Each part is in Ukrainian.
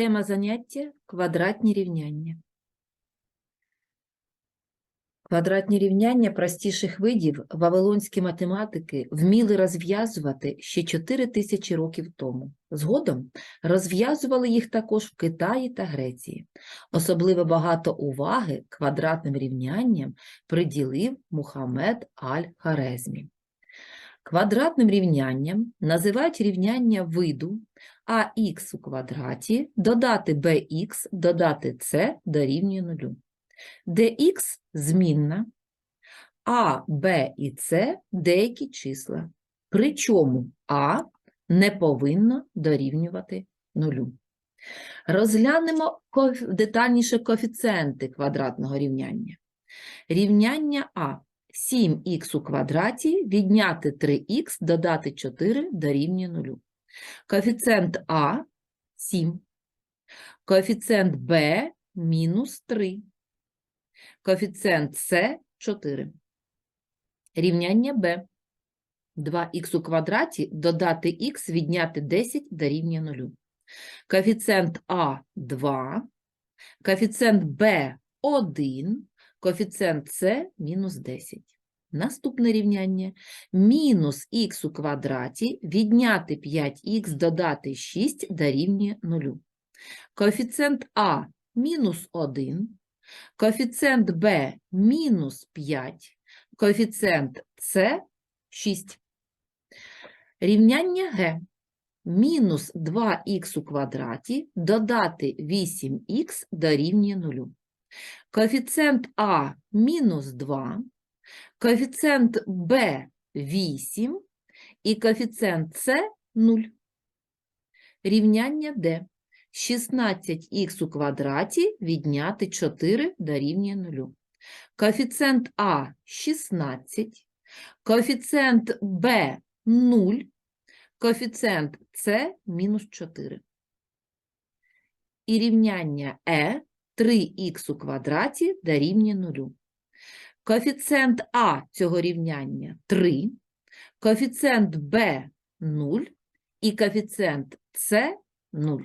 Тема заняття квадратні рівняння. Квадратні рівняння простіших видів вавилонські математики вміли розв'язувати ще 4 тисячі років тому. Згодом розв'язували їх також в Китаї та Греції. Особливо багато уваги квадратним рівнянням приділив Мухаммед Аль-Харезмі. Квадратним рівнянням називають рівняння виду ax у квадраті додати bx додати c дорівнює нулю. dx – змінна, а, b і c – деякі числа. Причому а не повинно дорівнювати нулю. Розглянемо детальніше коефіцієнти квадратного рівняння. Рівняння а 7х у квадраті відняти 3х додати 4 дорівнює 0. Коефіцієнт А 7. Коефіцієнт Б мінус 3. Коефіцієнт С 4. Рівняння Б. 2х у квадраті додати х відняти 10 дорівнює 0. Коефіцієнт А 2. Коефіцієнт Б 1. Коефіцієнт С мінус 10. Наступне рівняння. Мінус х у квадраті відняти 5х додати 6 дорівнює 0. Коефіцієнт А мінус 1. Коефіцієнт Б мінус 5. Коефіцієнт С 6. Рівняння Г. Мінус 2х у квадраті додати 8х дорівнює 0. Коефіцієнт А мінус 2, коефіцієнт Б 8 і коефіцієнт С 0. Рівняння Д. 16х у квадраті відняти 4 дорівнює 0. Коефіцієнт А 16, коефіцієнт Б 0, коефіцієнт С мінус 4. І рівняння Е 3х у квадраті дорівнює 0. Коефіцієнт А цього рівняння 3, коефіцієнт Б 0 і коефіцієнт С 0.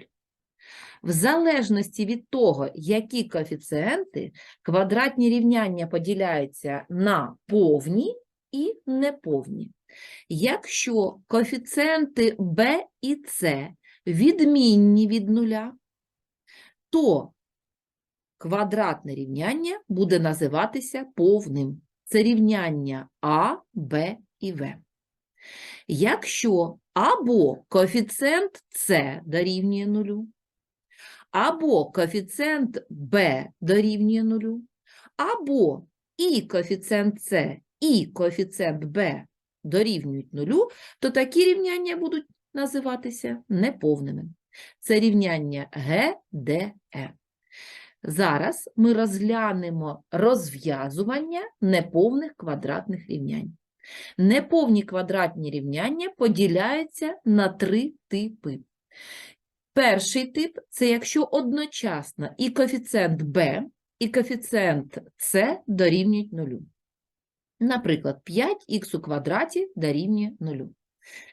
В залежності від того, які коефіцієнти, квадратні рівняння поділяються на повні і неповні. Якщо коефіцієнти b і c відмінні від нуля, то квадратне рівняння буде називатися повним. Це рівняння А, Б і В. Якщо або коефіцієнт С дорівнює нулю, або коефіцієнт b дорівнює нулю, або і коефіцієнт С, і коефіцієнт b дорівнюють нулю, то такі рівняння будуть називатися неповними. Це рівняння Г, Д, Е. Зараз ми розглянемо розв'язування неповних квадратних рівнянь. Неповні квадратні рівняння поділяються на три типи. Перший тип – це якщо одночасно і коефіцієнт b, і коефіцієнт c дорівнюють нулю. Наприклад, 5х у квадраті дорівнює нулю.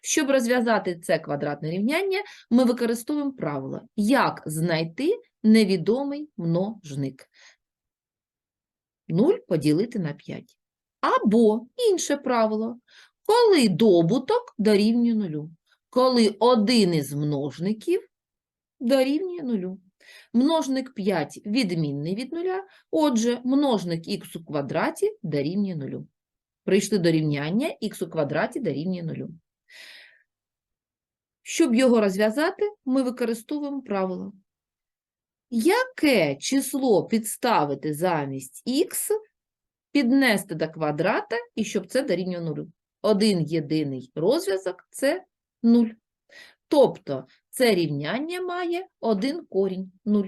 Щоб розв'язати це квадратне рівняння, ми використовуємо правило, як знайти невідомий множник. 0 поділити на 5. Або інше правило, коли добуток дорівнює нулю. Коли один із множників дорівнює нулю. Множник 5 відмінний від нуля, отже, множник х у квадраті дорівнює нулю. Прийшли до рівняння х у квадраті дорівнює нулю. Щоб його розв'язати, ми використовуємо правило. Яке число підставити замість х, піднести до квадрата, і щоб це дорівнює нулю? Один єдиний розв'язок – це 0. Тобто це рівняння має один корінь 0.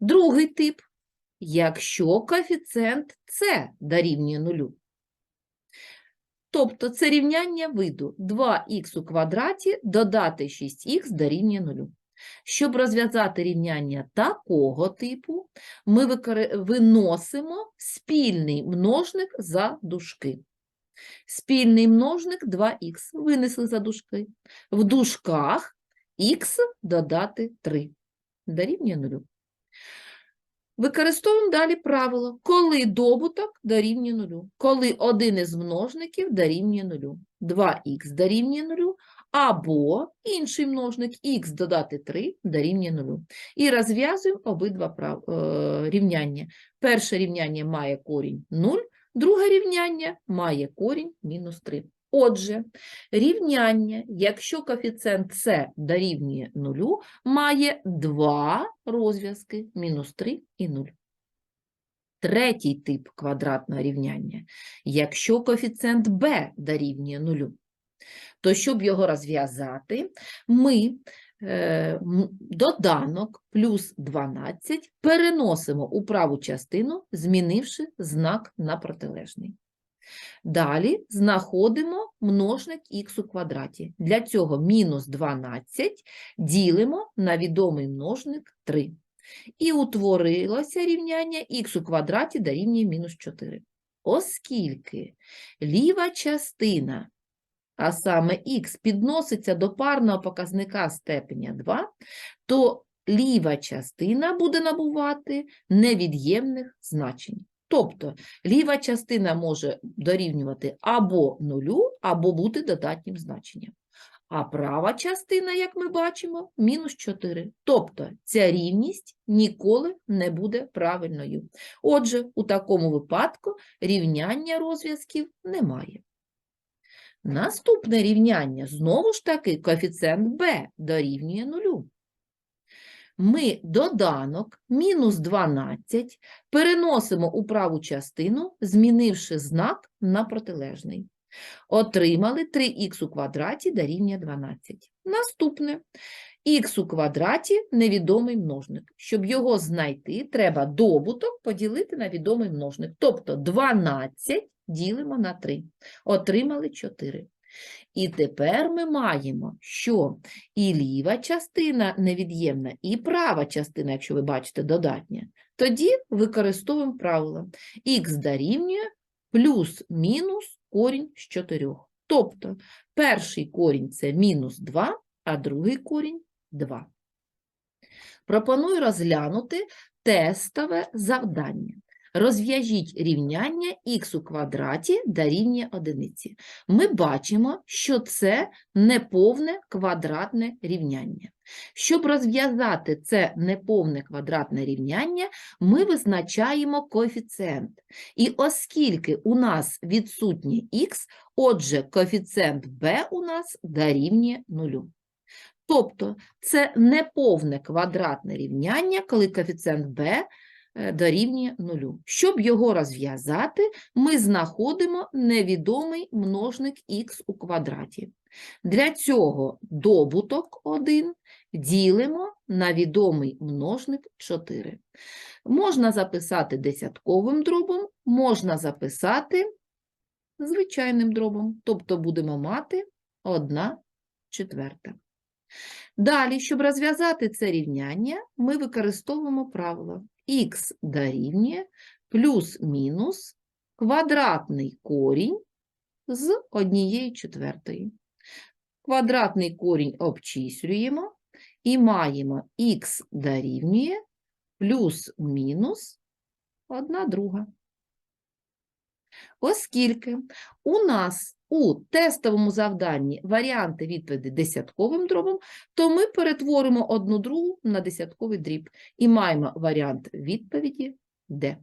Другий тип. Якщо коефіцієнт С дорівнює 0. Тобто це рівняння виду 2х у квадраті додати 6х дорівнює 0. Щоб розв'язати рівняння такого типу, ми виносимо спільний множник за дужки. Спільний множник 2х винесли за дужки. В дужках х додати 3 дорівнює 0. Використовуємо далі правило, коли добуток дорівнює 0, коли один із множників дорівнює 0. 2х дорівнює 0, або інший множник х додати 3 дорівнює 0. І розв'язуємо обидва прав... е, рівняння. Перше рівняння має корінь 0, друге рівняння має корінь мінус 3. Отже, рівняння, якщо коефіцієнт С дорівнює 0, має два розв'язки – мінус 3 і 0. Третій тип квадратного рівняння, якщо коефіцієнт b дорівнює 0, то щоб його розв'язати, ми е, доданок плюс 12 переносимо у праву частину, змінивши знак на протилежний. Далі знаходимо множник х у квадраті. Для цього мінус 12 ділимо на відомий множник 3. І утворилося рівняння х у квадраті дорівнює мінус 4. Оскільки ліва частина, а саме х, підноситься до парного показника степеня 2, то ліва частина буде набувати невід'ємних значень. Тобто ліва частина може дорівнювати або нулю, або бути додатнім значенням. А права частина, як ми бачимо, мінус 4. Тобто ця рівність ніколи не буде правильною. Отже, у такому випадку рівняння розв'язків немає. Наступне рівняння, знову ж таки, коефіцієнт b дорівнює нулю. Ми доданок мінус 12 переносимо у праву частину, змінивши знак на протилежний. Отримали 3х у квадраті дорівнює 12. Наступне. х у квадраті – невідомий множник. Щоб його знайти, треба добуток поділити на відомий множник. Тобто 12 ділимо на 3. Отримали 4. І тепер ми маємо, що і ліва частина невід'ємна, і права частина, якщо ви бачите, додатня. Тоді використовуємо правило х дорівнює плюс-мінус корінь з 4. Тобто перший корінь – це мінус 2, а другий корінь – 2. Пропоную розглянути тестове завдання. Розв'яжіть рівняння х у квадраті дорівнює одиниці. Ми бачимо, що це неповне квадратне рівняння. Щоб розв'язати це неповне квадратне рівняння, ми визначаємо коефіцієнт. І оскільки у нас відсутнє х, отже, коефіцієнт b у нас дорівнює нулю. Тобто це неповне квадратне рівняння, коли коефіцієнт b дорівнює нулю. Щоб його розв'язати, ми знаходимо невідомий множник х у квадраті. Для цього добуток 1 ділимо на відомий множник 4. Можна записати десятковим дробом, можна записати звичайним дробом, тобто будемо мати 1 четверта. Далі, щоб розв'язати це рівняння, ми використовуємо правило х дорівнює плюс-мінус квадратний корінь з однієї четвертої. Квадратний корінь обчислюємо і маємо х дорівнює плюс-мінус 1 друга. Оскільки у нас у тестовому завданні варіанти відповіді десятковим дробом, то ми перетворимо одну другу на десятковий дріб і маємо варіант відповіді D.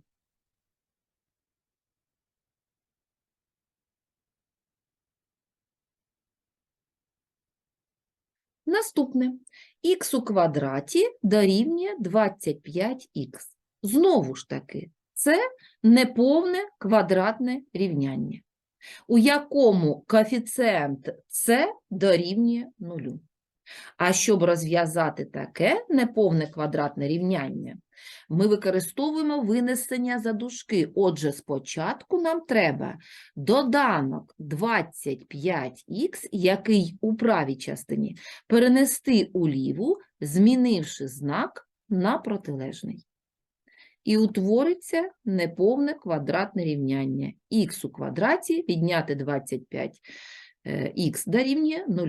Наступне. х у квадраті дорівнює 25х. Знову ж таки, це неповне квадратне рівняння, у якому коефіцієнт С дорівнює нулю. А щоб розв'язати таке неповне квадратне рівняння, ми використовуємо винесення за дужки. Отже, спочатку нам треба доданок 25х, який у правій частині, перенести у ліву, змінивши знак на протилежний. І утвориться неповне квадратне рівняння. х у квадраті відняти 25 х дорівнює 0.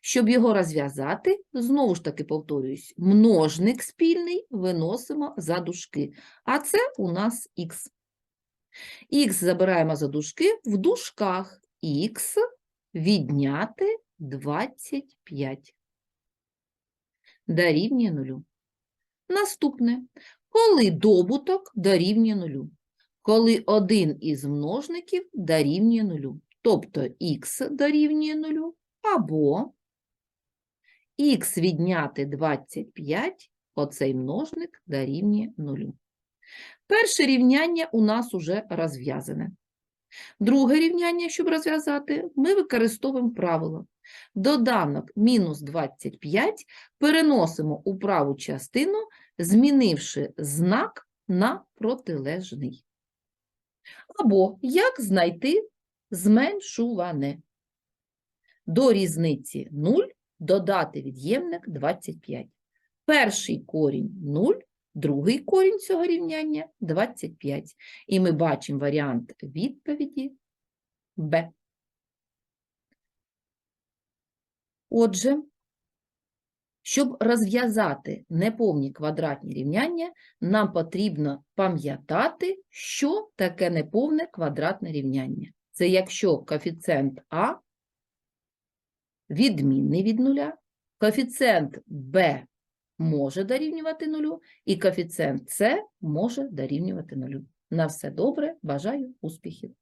Щоб його розв'язати, знову ж таки повторююсь, множник спільний виносимо за дужки, а це у нас х. х забираємо за дужки, в дужках х відняти 25 дорівнює 0. Наступне. Коли добуток дорівнює 0? Коли один із множників дорівнює 0. Тобто х дорівнює 0 або х відняти 25, оцей множник дорівнює 0. Перше рівняння у нас уже розв'язане. Друге рівняння, щоб розв'язати, ми використовуємо правило. Доданок мінус 25 переносимо у праву частину, змінивши знак на протилежний. Або як знайти зменшуване. До різниці 0 додати від'ємник 25. Перший корінь 0, другий корінь цього рівняння 25. І ми бачимо варіант відповіді Б. Отже, щоб розв'язати неповні квадратні рівняння, нам потрібно пам'ятати, що таке неповне квадратне рівняння. Це якщо коефіцієнт А відмінний від нуля, коефіцієнт Б може дорівнювати нулю, і коефіцієнт С може дорівнювати нулю. На все добре, бажаю успіхів!